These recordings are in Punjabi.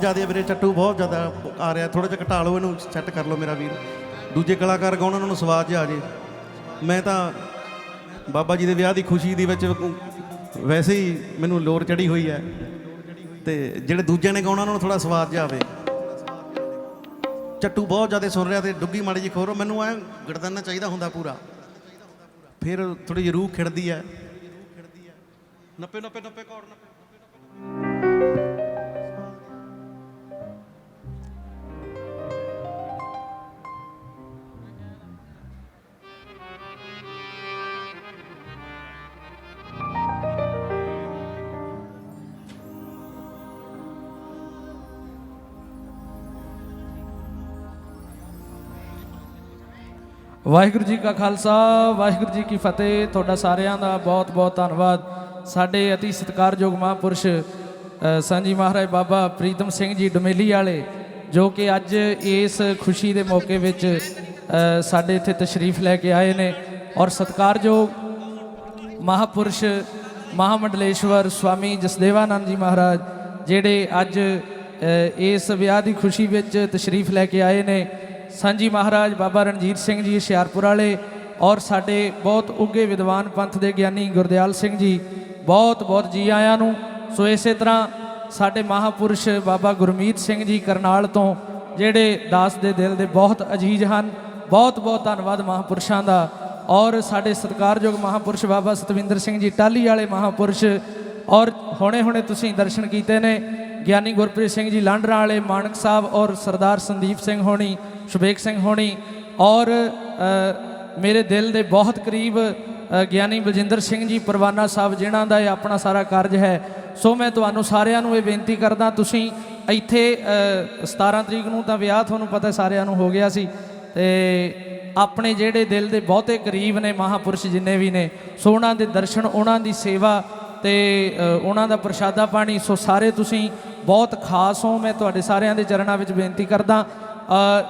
ਜ਼ਿਆਦਾ ਵੀਰੇ ਚੱਟੂ ਬਹੁਤ ਜ਼ਿਆਦਾ ਆ ਰਿਹਾ। ਥੋੜਾ ਜਿਹਾ ਘਟਾ ਲਓ, ਇਹਨੂੰ ਸੈੱਟ ਕਰ ਲਓ ਮੇਰਾ ਵੀਰ। ਦੂਜੇ ਕਲਾਕਾਰ ਗਾਉਣ, ਉਹਨਾਂ ਨੂੰ ਸਵਾਦ ਜਿਹਾ ਆ ਜੇ। ਮੈਂ ਤਾਂ ਬਾਬਾ ਜੀ ਦੇ ਵਿਆਹ ਦੀ ਖੁਸ਼ੀ ਦੇ ਵਿੱਚ ਵੈਸੇ ਹੀ ਮੈਨੂੰ ਲੋਰ ਚੜੀ ਹੋਈ ਹੈ। ਤੇ ਜਿਹੜੇ ਦੂਜਿਆਂ ਨੇ ਗਾਉਣਾ, ਉਹਨਾਂ ਨੂੰ ਥੋੜਾ ਸਵਾਦ ਜਿਹਾ ਆਵੇ। ਚੱਟੂ ਬਹੁਤ ਜ਼ਿਆਦਾ ਸੁਣ ਰਿਹਾ ਤੇ ਡੁੱਗੀ ਮਾੜੀ ਜੀ ਖੋਰੋ। ਮੈਨੂੰ ਐ ਗੜਦਨਾ ਚਾਹੀਦਾ ਹੁੰਦਾ ਪੂਰਾ। ਫਿਰ ਥੋੜੀ ਜਿਹੀ ਰੂਹ ਖਿੜਦੀ ਹੈ। ਨੱਪੇ ਨੱਪੇ ਨੱਪੇ ਕੌੜ ਨੱਪੇ। ਵਾਹਿਗੁਰੂ ਜੀ ਕਾ ਖਾਲਸਾ, ਵਾਹਿਗੁਰੂ ਜੀ ਕੀ ਫਤਿਹ। ਤੁਹਾਡਾ ਸਾਰਿਆਂ ਦਾ ਬਹੁਤ ਬਹੁਤ ਧੰਨਵਾਦ। ਸਾਡੇ ਅਤੀ ਸਤਿਕਾਰਯੋਗ ਮਹਾਂਪੁਰਸ਼ ਸਾਂਝੀ ਮਹਾਰਾਜ ਬਾਬਾ ਪ੍ਰੀਤਮ ਸਿੰਘ ਜੀ ਡਮੇਲੀ ਵਾਲੇ, ਜੋ ਕਿ ਅੱਜ ਇਸ ਖੁਸ਼ੀ ਦੇ ਮੌਕੇ ਵਿੱਚ ਸਾਡੇ ਇੱਥੇ ਤਸ਼ਰੀਫ ਲੈ ਕੇ ਆਏ ਨੇ। ਔਰ ਸਤਿਕਾਰਯੋਗ ਮਹਾਪੁਰਸ਼ ਮਹਾਮੰਡਲੇਸ਼ਵਰ ਸਵਾਮੀ ਜਸਦੇਵਾਨੰਦ ਜੀ ਮਹਾਰਾਜ, ਜਿਹੜੇ ਅੱਜ ਇਸ ਵਿਆਹ ਦੀ ਖੁਸ਼ੀ ਵਿੱਚ ਤਸ਼ਰੀਫ ਲੈ ਕੇ ਆਏ ਨੇ। ਸਾਂਝੀ ਮਹਾਰਾਜ ਬਾਬਾ ਰਣਜੀਤ ਸਿੰਘ ਜੀ ਹੁਸ਼ਿਆਰਪੁਰ ਵਾਲੇ ਔਰ ਸਾਡੇ ਬਹੁਤ ਉੱਗੇ ਵਿਦਵਾਨ ਪੰਥ ਦੇ ਗਿਆਨੀ ਗੁਰਦਿਆਲ ਸਿੰਘ ਜੀ, ਬਹੁਤ ਬਹੁਤ ਜੀ ਆਇਆਂ ਨੂੰ। ਸੋ ਇਸੇ ਤਰ੍ਹਾਂ ਸਾਡੇ ਮਹਾਪੁਰਸ਼ ਬਾਬਾ ਗੁਰਮੀਤ ਸਿੰਘ ਜੀ ਕਰਨਾਲ ਤੋਂ, ਜਿਹੜੇ ਦਾਸ ਦੇ ਦਿਲ ਦੇ ਬਹੁਤ ਅਜੀਜ਼ ਹਨ, ਬਹੁਤ ਬਹੁਤ ਧੰਨਵਾਦ ਮਹਾਪੁਰਸ਼ਾਂ ਦਾ। ਔਰ ਸਾਡੇ ਸਤਿਕਾਰਯੋਗ ਮਹਾਪੁਰਸ਼ ਬਾਬਾ ਸਤਵਿੰਦਰ ਸਿੰਘ ਜੀ ਟਾਲੀ ਵਾਲੇ ਮਹਾਪੁਰਸ਼, ਔਰ ਹੁਣੇ ਹੁਣੇ ਤੁਸੀਂ ਦਰਸ਼ਨ ਕੀਤੇ ਨੇ। ਗਿਆਨੀ ਗੁਰਪ੍ਰੀਤ ਸਿੰਘ ਜੀ ਲਾਂਡਰਾਂ ਵਾਲੇ ਮਾਨਕ ਸਾਹਿਬ ਔਰ ਸਰਦਾਰ ਸੰਦੀਪ ਸਿੰਘ ਹੋਣੀ ਸ਼ੁਭੇਕ ਸਿੰਘ ਹੋਣੀ ਔਰ ਮੇਰੇ ਦਿਲ ਦੇ ਬਹੁਤ ਕਰੀਬ ਗਿਆਨੀ ਬਲਜਿੰਦਰ ਸਿੰਘ ਜੀ ਪਰਵਾਨਾ ਸਾਹਿਬ ਜਿਨ੍ਹਾਂ ਦਾ ਇਹ ਆਪਣਾ ਸਾਰਾ ਕਾਰਜ ਹੈ। ਸੋ ਮੈਂ ਤੁਹਾਨੂੰ ਸਾਰਿਆਂ ਨੂੰ ਇਹ ਬੇਨਤੀ ਕਰਦਾ ਤੁਸੀਂ ਇੱਥੇ ਅ, 17 ਤਰੀਕ ਨੂੰ ਤਾਂ ਵਿਆਹ ਤੁਹਾਨੂੰ ਪਤਾ ਸਾਰਿਆਂ ਨੂੰ ਹੋ ਗਿਆ ਸੀ। ਤੇ ਆਪਣੇ ਜਿਹੜੇ ਦਿਲ ਦੇ ਬਹੁਤੇ ਕਰੀਬ ਨੇ ਮਹਾਪੁਰਸ਼ ਜਿੰਨੇ ਵੀ ਨੇ ਸੋ ਉਹਨਾਂ ਦੇ ਦਰਸ਼ਨ ਉਹਨਾਂ ਦੀ ਸੇਵਾ ਤੇ ਉਹਨਾਂ ਦਾ ਪ੍ਰਸ਼ਾਦਾ ਪਾਣੀ ਸੋ ਸਾਰੇ ਤੁਸੀਂ ਬਹੁਤ ਖਾਸ ਹੋ। ਮੈਂ ਤੁਹਾਡੇ ਸਾਰਿਆਂ ਦੇ ਚਰਨਾਂ ਵਿੱਚ ਬੇਨਤੀ ਕਰਦਾ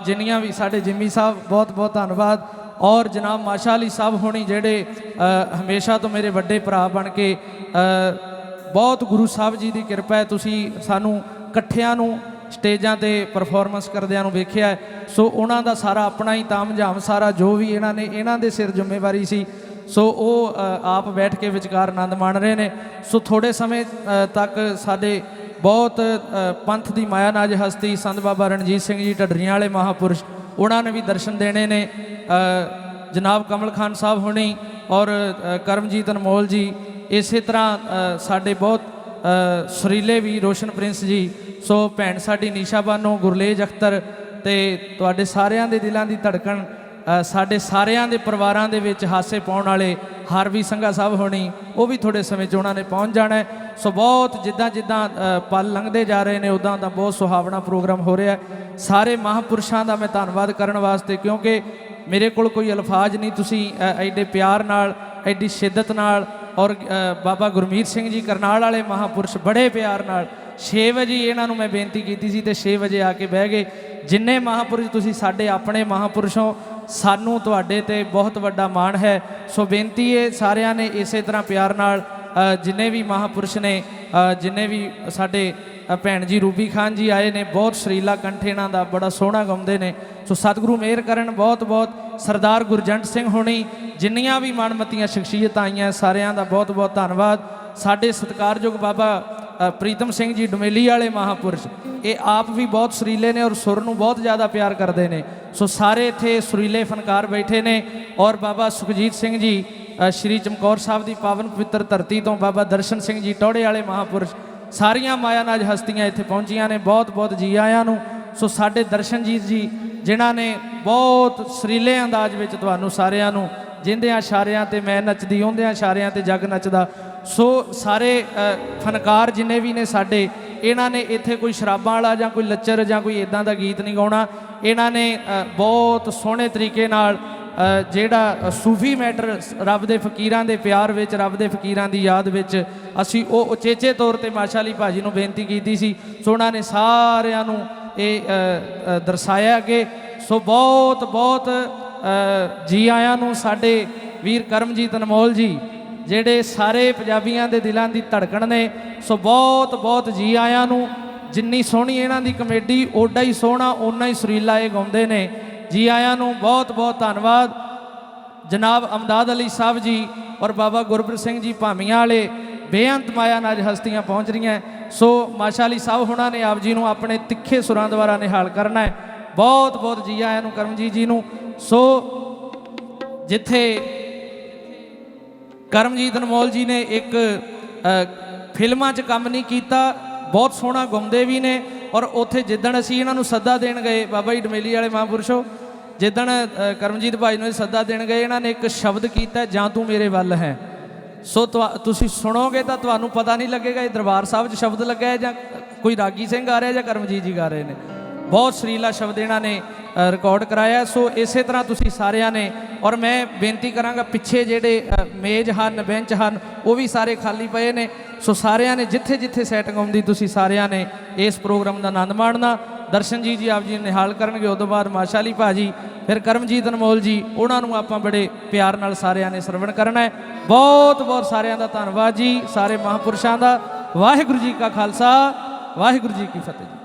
ਜਿੰਨੀਆਂ ਵੀ ਸਾਡੇ ਜਿੰਮੀ ਸਾਹਿਬ, ਬਹੁਤ ਬਹੁਤ ਧੰਨਵਾਦ। ਔਰ ਜਨਾਬ ਮਾਸ਼ਾ ਅਲੀ ਸਾਹਿਬ ਹੋਣੀ ਜਿਹੜੇ ਹਮੇਸ਼ਾ ਤੋਂ ਮੇਰੇ ਵੱਡੇ ਭਰਾ ਬਣ ਕੇ ਬਹੁਤ ਗੁਰੂ ਸਾਹਿਬ ਜੀ ਦੀ ਕਿਰਪਾ ਹੈ। ਤੁਸੀਂ ਸਾਨੂੰ ਇਕੱਠਿਆਂ ਨੂੰ ਸਟੇਜਾਂ ਤੇ ਪਰਫਾਰਮੈਂਸ ਕਰਦਿਆਂ ਨੂੰ ਵੇਖਿਆ ਸੋ ਉਹਨਾਂ ਦਾ ਸਾਰਾ ਆਪਣਾ ਹੀ ਤਾਮਝਾਮ, ਸਾਰਾ ਜੋ ਵੀ ਇਹਨਾਂ ਨੇ, ਇਹਨਾਂ ਦੇ ਸਿਰ ਜ਼ਿੰਮੇਵਾਰੀ ਸੀ। ਸੋ ਉਹ ਆਪ ਬੈਠ ਕੇ ਵਿਚਕਾਰ ਆਨੰਦ ਮਾਣ ਰਹੇ ਨੇ। ਸੋ ਥੋੜੇ ਸਮੇਂ ਤੱਕ ਸਾਡੇ ਬਹੁਤ ਪੰਥ ਦੀ ਮਾਇਆ ਨਾਜ ਹਸਤੀ ਸੰਤ ਬਾਬਾ ਰਣਜੀਤ ਸਿੰਘ ਜੀ ਢੱਡਰੀਆਂ ਵਾਲੇ ਮਹਾਪੁਰਸ਼, ਉਹਨਾਂ ਨੇ ਵੀ ਦਰਸ਼ਨ ਦੇਣੇ ਨੇ। ਜਨਾਬ ਕਮਲ ਖਾਨ ਸਾਹਿਬ ਹੋਣੀ ਔਰ ਕਰਮਜੀਤ ਅਨਮੋਲ ਜੀ, ਇਸੇ ਤਰ੍ਹਾਂ ਸਾਡੇ ਬਹੁਤ ਸੁਰੀਲੇ ਵੀ ਰੋਸ਼ਨ ਪ੍ਰਿੰਸ ਜੀ, ਸੋ ਭੈਣ ਸਾਡੀ ਨੀਸ਼ਾ ਬਾਨੋ, ਗੁਰਲੇਜ ਅਖਤਰ ਤੇ ਤੁਹਾਡੇ ਸਾਰਿਆਂ ਦੇ ਦਿਲਾਂ ਦੀ ਧੜਕਣ ਸਾਡੇ ਸਾਰਿਆਂ ਦੇ ਪਰਿਵਾਰਾਂ ਦੇ ਵਿੱਚ ਹਾਸੇ ਪਾਉਣ ਵਾਲੇ ਹਰਵੀ ਸੰਘਾ ਸਾਹਿਬ ਹੋਣੀ, ਉਹ ਵੀ ਥੋੜੇ ਸਮੇਂ 'ਚ ਉਹਨਾਂ ਨੇ ਪਹੁੰਚ ਜਾਣਾ ਸੋ ਬਹੁਤ ਜਿੱਦਾਂ ਜਿੱਦਾਂ ਪਲ ਲੰਘਦੇ ਜਾ ਰਹੇ ਨੇ ਉਦਾਂ ਦਾ ਬਹੁਤ ਸੁਹਾਵਣਾ ਪ੍ਰੋਗਰਾਮ ਹੋ ਰਿਹਾ ਸਾਰੇ ਮਹਾਪੁਰਸ਼ਾਂ ਦਾ ਮੈਂ ਧੰਨਵਾਦ ਕਰਨ ਵਾਸਤੇ, ਕਿਉਂਕਿ ਮੇਰੇ ਕੋਲ ਕੋਈ ਅਲਫਾਜ਼ ਨਹੀਂ, ਤੁਸੀਂ ਐਡੇ ਪਿਆਰ ਨਾਲ, ਐਡੀ ਸ਼ਿੱਦਤ ਨਾਲ, ਔਰ ਬਾਬਾ ਗੁਰਮੀਤ ਸਿੰਘ ਜੀ ਕਰਨਾਲ ਵਾਲੇ ਮਹਾਪੁਰਸ਼ ਬੜੇ ਪਿਆਰ ਨਾਲ 6 ਵਜੇ ਇਹਨਾਂ ਨੂੰ ਮੈਂ ਬੇਨਤੀ ਕੀਤੀ ਸੀ ਤੇ 6 ਵਜੇ ਆ ਕੇ ਬਹਿ ਗਏ। ਜਿੰਨੇ ਮਹਾਪੁਰਸ਼ ਤੁਸੀਂ ਸਾਡੇ ਆਪਣੇ ਮਹਾਪੁਰਸ਼ੋਂ ਸਾਨੂੰ ਤੁਹਾਡੇ ਤੇ ਬਹੁਤ ਵੱਡਾ ਮਾਣ ਹੈ। ਸੋ ਬੇਨਤੀ ਹੈ ਸਾਰਿਆਂ ਨੇ ਇਸੇ ਤਰ੍ਹਾਂ ਪਿਆਰ ਨਾਲ ਜਿੰਨੇ ਵੀ ਮਹਾਪੁਰਸ਼ ਨੇ ਅ, ਜਿੰਨੇ ਵੀ ਸਾਡੇ ਭੈਣ ਜੀ ਰੂਬੀ ਖਾਨ ਜੀ ਆਏ ਨੇ ਬਹੁਤ ਸ਼ਰੀਲਾ ਕੰਠ ਇਹਨਾਂ ਦਾ ਬੜਾ ਸੋਹਣਾ ਗਾਉਂਦੇ ਨੇ। ਸੋ ਸਤਿਗੁਰੂ ਮਿਹਰ ਕਰਨ ਬਹੁਤ ਬਹੁਤ ਸਰਦਾਰ ਗੁਰਜੰਟ ਸਿੰਘ ਹੋਣੀ ਜਿੰਨੀਆਂ ਵੀ ਮਨਮਤੀਆਂ ਸ਼ਖਸੀਅਤਾਂ ਆਈਆਂ ਸਾਰਿਆਂ ਦਾ ਬਹੁਤ ਬਹੁਤ ਧੰਨਵਾਦ। ਸਾਡੇ ਸਤਿਕਾਰਯੋਗ ਬਾਬਾ ਪ੍ਰੀਤਮ ਸਿੰਘ ਜੀ ਡੁਮੇਲੀ ਵਾਲੇ ਮਹਾਪੁਰਸ਼ ਇਹ ਆਪ ਵੀ ਬਹੁਤ ਸੁਰੀਲੇ ਨੇ ਔਰ ਸੁਰ ਨੂੰ ਬਹੁਤ ਜ਼ਿਆਦਾ ਪਿਆਰ ਕਰਦੇ ਨੇ। ਸੋ ਸਾਰੇ ਇੱਥੇ ਸੁਰੀਲੇ ਫਨਕਾਰ ਬੈਠੇ ਨੇ ਔਰ ਬਾਬਾ ਸੁਖਜੀਤ ਸਿੰਘ ਜੀ ਸ਼੍ਰੀ ਚਮਕੌਰ ਸਾਹਿਬ ਦੀ ਪਾਵਨ ਪਵਿੱਤਰ ਧਰਤੀ ਤੋਂ ਬਾਬਾ ਦਰਸ਼ਨ ਸਿੰਘ ਜੀ ਟੋੜੇ ਵਾਲੇ ਮਹਾਪੁਰਸ਼, ਸਾਰੀਆਂ ਮਾਇਆਨਾਜ ਹਸਤੀਆਂ ਇੱਥੇ ਪਹੁੰਚੀਆਂ ਨੇ, ਬਹੁਤ ਬਹੁਤ ਜੀ ਆਇਆਂ ਨੂੰ। ਸੋ ਸਾਡੇ ਦਰਸ਼ਨਜੀਤ ਜੀ, ਜਿਨ੍ਹਾਂ ਨੇ ਬਹੁਤ ਸੁਰੀਲੇ ਅੰਦਾਜ਼ ਵਿੱਚ ਤੁਹਾਨੂੰ ਸਾਰਿਆਂ ਨੂੰ ਜਿੰਦਿਆਂ ਇਸ਼ਾਰਿਆਂ ਤੇ ਮੈਂ ਨੱਚਦੀ ਹੁੰਦਿਆਂ ਇਸ਼ਾਰਿਆਂ ਤੇ ਜੱਗ ਨੱਚਦਾ। ਸੋ ਸਾਰੇ ਫਨਕਾਰ ਜਿੰਨੇ ਵੀ ਨੇ ਸਾਡੇ, ਇਹਨਾਂ ਨੇ ਇੱਥੇ ਕੋਈ ਸ਼ਰਾਬਾਂ ਵਾਲਾ ਜਾਂ ਕੋਈ ਲੱਚਰ ਜਾਂ ਕੋਈ ਇਦਾਂ ਦਾ ਗੀਤ ਨਹੀਂ ਗਾਉਣਾ। ਇਹਨਾਂ ਨੇ ਬਹੁਤ ਸੋਹਣੇ ਤਰੀਕੇ ਨਾਲ ਜਿਹੜਾ ਸੂਫੀ ਮੈਟਰ ਰੱਬ ਦੇ ਫਕੀਰਾਂ ਦੇ ਪਿਆਰ ਵਿੱਚ, ਰੱਬ ਦੇ ਫਕੀਰਾਂ ਦੀ ਯਾਦ ਵਿੱਚ ਅਸੀਂ ਉਹ ਉਚੇਚੇ ਤੌਰ ਤੇ ਮਾਸ਼ਾ ਅਲੀ ਭਾਜੀ ਨੂੰ ਬੇਨਤੀ ਕੀਤੀ ਸੀ। ਸੋ ਉਹਨਾਂ ਨੇ ਸਾਰਿਆਂ ਨੂੰ ਇਹ ਦਰਸਾਇਆ ਕਿ ਸੋ ਬਹੁਤ ਬਹੁਤ ਜੀ ਆਇਆਂ ਨੂੰ ਸਾਡੇ ਵੀਰ ਕਰਮਜੀਤ ਅਨਮੋਲ ਜੀ, ਜਿਹੜੇ ਸਾਰੇ ਪੰਜਾਬੀਆਂ ਦੇ ਦਿਲਾਂ ਦੀ ਧੜਕਣ ਨੇ। ਸੋ ਬਹੁਤ ਬਹੁਤ ਜੀ ਆਇਆਂ ਨੂੰ ਜਿੰਨੀ ਸੋਹਣੀ ਇਹਨਾਂ ਦੀ ਕਮੇਡੀ, ਓਡਾ ਹੀ ਸੋਹਣਾ, ਓਨਾ ਹੀ ਸੁਰੀਲਾ ਇਹ ਗਾਉਂਦੇ ਨੇ। ਜੀ ਆਇਆਂ ਨੂੰ ਬਹੁਤ ਬਹੁਤ ਧੰਨਵਾਦ। ਜਨਾਬ ਅਮਦਾਦ ਅਲੀ ਸਾਹਿਬ ਜੀ ਔਰ ਬਾਬਾ ਗੁਰਪ੍ਰੀਤ ਸਿੰਘ ਜੀ ਭਾਮੀਆਂ ਵਾਲੇ ਬੇਅੰਤ ਮਾਇਆ ਨਾਲ ਅੱਜ ਹਸਤੀਆਂ ਪਹੁੰਚ ਰਹੀਆਂ। ਸੋ ਮਾਸ਼ਾ ਅਲੀ ਸਾਹਿਬ ਹੁਣਾਂ ਨੇ ਆਪ ਜੀ ਨੂੰ ਆਪਣੇ ਤਿੱਖੇ ਸੁਰਾਂ ਦੁਆਰਾ ਨਿਹਾਲ ਕਰਨਾ ਹੈ। ਬਹੁਤ ਬਹੁਤ ਜੀ ਆਇਆਂ ਨੂੰ, ਕਰਮਜੀਤ ਜੀ ਨੂੰ। ਸੋ ਜਿੱਥੇ ਕਰਮਜੀਤ ਅਨਮੋਲ ਜੀ ਨੇ ਇੱਕ ਫਿਲਮਾਂ 'ਚ ਕੰਮ ਨਹੀਂ ਕੀਤਾ, ਬਹੁਤ ਸੋਹਣਾ ਗੁੰਮਦੇ ਵੀ ਨੇ ਔਰ ਉੱਥੇ ਜਿੱਦਣ ਅਸੀਂ ਇਹਨਾਂ ਨੂੰ ਸੱਦਾ ਦੇਣ ਗਏ, ਬਾਬਾ ਜੀ ਡਮੇਲੀ ਵਾਲੇ ਮਹਾਂਪੁਰਸ਼ੋ ਜਿੱਦਣ ਕਰਮਜੀਤ ਭਾਈ ਨੂੰ ਇਹ ਸੱਦਾ ਦੇਣ ਗਏ, ਇਹਨਾਂ ਨੇ ਇੱਕ ਸ਼ਬਦ ਕੀਤਾ, ਜਾਂ ਤੂੰ ਮੇਰੇ ਵੱਲ ਹੈ। ਸੋ ਤੁਹਾ- ਤੁਸੀਂ ਸੁਣੋਗੇ ਤਾਂ ਤੁਹਾਨੂੰ ਪਤਾ ਨਹੀਂ ਲੱਗੇਗਾ ਇਹ ਦਰਬਾਰ ਸਾਹਿਬ 'ਚ ਸ਼ਬਦ ਲੱਗਾ ਹੈ ਜਾਂ ਕੋਈ ਰਾਗੀ ਸਿੰਘ ਆ ਰਿਹਾ ਜਾਂ ਕਰਮਜੀਤ ਜੀ ਗਾ ਰਹੇ ਨੇ। ਬਹੁਤ ਸਰੀਲਾ ਸ਼ਬਦ ਇਹਨਾਂ ਨੇ ਰਿਕਾਰਡ ਕਰਾਇਆ ਸੋ ਇਸੇ ਤਰ੍ਹਾਂ ਤੁਸੀਂ ਸਾਰਿਆਂ ਨੇ, ਔਰ ਮੈਂ ਬੇਨਤੀ ਕਰਾਂਗਾ, ਪਿੱਛੇ ਜਿਹੜੇ ਮੇਜ਼ ਹਨ, ਬੈਂਚ ਹਨ, ਉਹ ਵੀ ਸਾਰੇ ਖਾਲੀ ਪਏ ਨੇ। ਸੋ ਸਾਰਿਆਂ ਨੇ ਜਿੱਥੇ ਜਿੱਥੇ ਸੈਟਿੰਗ ਆਉਂਦੀ, ਤੁਸੀਂ ਸਾਰਿਆਂ ਨੇ ਇਸ ਪ੍ਰੋਗਰਾਮ ਦਾ ਆਨੰਦ ਮਾਣਨਾ। ਦਰਸ਼ਨ ਜੀ ਜੀ ਆਪ ਜੀ ਨਿਹਾਲ ਕਰਨਗੇ, ਉਦੋਂ ਬਾਅਦ ਮਾਸ਼ਾ ਅਲੀ ਭਾਜੀ, ਫਿਰ ਕਰਮਜੀਤ ਅਨਮੋਲ ਜੀ, ਉਹਨਾਂ ਨੂੰ ਆਪਾਂ ਬੜੇ ਪਿਆਰ ਨਾਲ ਸਾਰਿਆਂ ਨੇ ਸਰਵਣ ਕਰਨਾ ਹੈ। ਬਹੁਤ ਬਹੁਤ ਸਾਰਿਆਂ ਦਾ ਧੰਨਵਾਦ ਜੀ, ਸਾਰੇ ਮਹਾਂਪੁਰਸ਼ਾਂ ਦਾ। ਵਾਹਿਗੁਰੂ ਜੀ ਕਾ ਖਾਲਸਾ, ਵਾਹਿਗੁਰੂ ਜੀ ਕੀ ਫਤਿਹ